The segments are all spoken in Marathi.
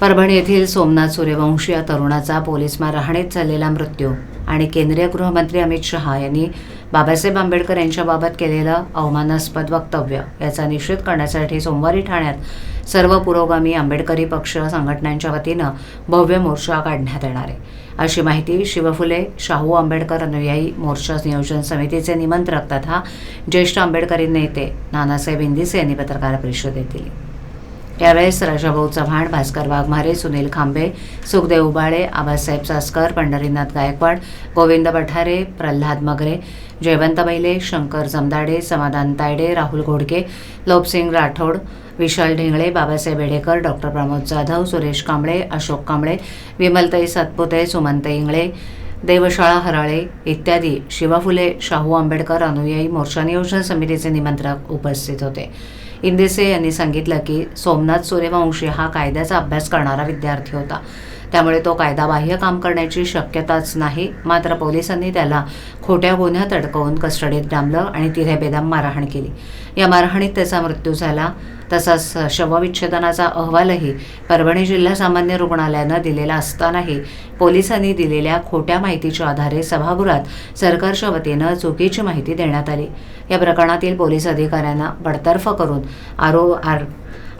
परभणी येथील सोमनाथ सूर्यवंशी या तरुणाचा पोलीस मारहाणीत झालेला मृत्यू आणि केंद्रीय गृहमंत्री अमित शहा यांनी बाबासाहेब आंबेडकर यांच्याबाबत केलेलं अवमानास्पद वक्तव्य याचा निषेध करण्यासाठी सोमवारी ठाण्यात सर्व पुरोगामी आंबेडकरी पक्ष संघटनांच्या वतीनं भव्य मोर्चा काढण्यात येणार आहे. अशी माहिती शिवफुले शाहू आंबेडकर अनुयायी मोर्चा नियोजन समितीचे निमंत्रक तथा ज्येष्ठ आंबेडकरी नेते नानासाहेब इंदिसे यांनी पत्रकार परिषदेत दिली. यावेळेस राजाभाऊ चव्हाण भास्कर वाघमारे सुनील खांबे सुखदेव उबाळे आबासाहेब सासकर पंढरीनाथ गायकवाड गोविंद पठारे प्रल्हाद मगरे जयवंत बैले शंकर जमदाडे समाधान तायडे राहुल घोडके लोपसिंग राठोड विशाल ढेंगळे बाबासाहेब येडेकर डॉक्टर प्रमोद जाधव सुरेश कांबळे अशोक कांबळे विमलताई सातपुते सुमंत इंगळे देवशाळा हराळे इत्यादी शिवाफुले शाहू आंबेडकर अनुयायी मोर्चा नियोजन समितीचे निमंत्रक उपस्थित होते. इंदिसे यांनी सांगितलं की सोमनाथ सूर्यवंशी हा कायद्याचा अभ्यास करणारा विद्यार्थी होता. त्यामुळे तो कायदाबाह्य काम करण्याची शक्यताच नाही. मात्र पोलिसांनी त्याला खोट्या गुन्ह्यात अडकवून कस्टडीत डांबलं आणि तिथे बेदम मारहाण केली. या मारहाणीत त्याचा मृत्यू झाला. तसाच शवविच्छेदनाचा अहवालही परभणी जिल्हा सामान्य रुग्णालयानं दिलेला असतानाही पोलिसांनी दिलेल्या खोट्या माहितीच्या आधारे सभागृहात सरकारच्या वतीनं चुकीची माहिती देण्यात आली. या प्रकरणातील पोलीस अधिकाऱ्यांना बडतर्फ करून आरो आर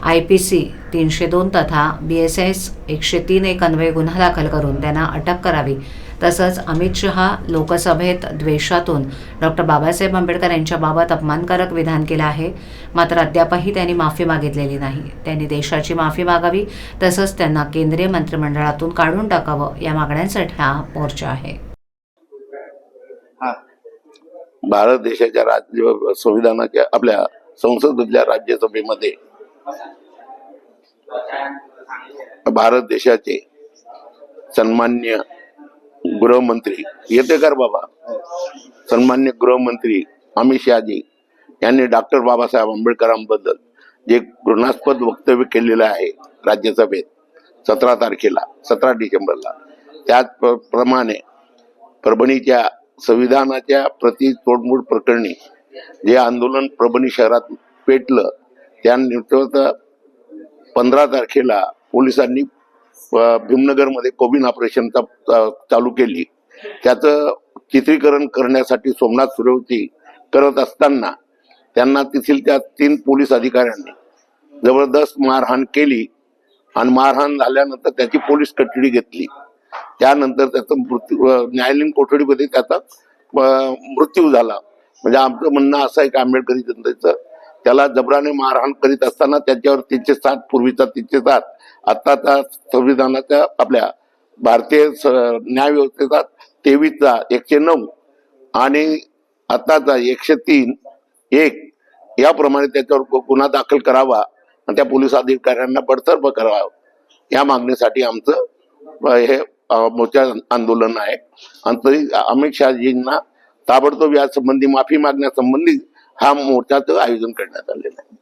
आय पी सी तीनशे दोन तथा बी एस एस एकशे तीन एक अन्वये गुन्हा दाखल करून त्यांना अटक करावी. तसंच अमित शहा लोकसभेत द्वेषातून डॉक्टर बाबासाहेब आंबेडकर यांच्याबाबत अपमानकारक विधान केलं आहे. मात्र अद्यापही त्यांनी माफी मागितलेली नाही. त्यांनी देशाची माफी मागावी तसंच त्यांना केंद्रीय मंत्रिमंडळातून काढून टाकावं या मागण्यांसाठी हा मोर्चा आहे. भारत देशाच्या राज्य संविधानाच्या आपल्या संसदेतल्या राज्यसभेमध्ये भारत देशाचे सन्मान्य गृहमंत्री. येते कर बाबा? सन्मान्य गृहमंत्री अमित शहाजी यांनी डॉक्टर बाबासाहेब आंबेडकरांबद्दल जे घृणास्पद वक्तव्य केलेलं आहे राज्यसभेत सतरा तारखेला सतरा डिसेंबरला त्याचप्रमाणे परभणीच्या संविधानाच्या प्रति तोडमोड प्रकरणी जे आंदोलन परभणी शहरात पेटलं त्यानिमित्त पंधरा तारखेला पोलिसांनी भीमनगरमध्ये कोविन ऑपरेशन चालू केली. त्याचं चित्रीकरण करण्यासाठी सोमनाथ सुरवती करत असताना त्यांना तेथील त्या तीन पोलीस अधिकाऱ्यांनी जबरदस्त मारहाण केली आणि मारहाण झाल्यानंतर त्याची पोलीस कस्टडी घेतली. त्यानंतर त्याचा मृत्यू न्यायालयीन कोठडीमध्ये त्याचा मृत्यू झाला. म्हणजे आमचं म्हणणं असं आहे की आंबेडकरी जनतेचं त्याला जबराने मारहाण करीत असताना त्याच्यावर तीनशे सात पूर्वीचा तीनशे सात आत्ताचा संविधानाच्या आपल्या भारतीय स- न्याय व्यवस्थेचा तेवीसचा एकशे नऊ आणि आत्ताचा एकशे तीन एक याप्रमाणे त्याच्यावर गुन्हा दाखल करावा आणि त्या पोलीस अधिकाऱ्यांना बडतर्फ करावा. या मागणीसाठी आमचं हे मोठ्या मोर्चा आंदोलन आहे. आणि तरी अमित शहाजींना ताबडतोब यासंबंधी माफी मागण्यासंबंधी हा मोर्चाचं आयोजन करण्यात आलेलं आहे.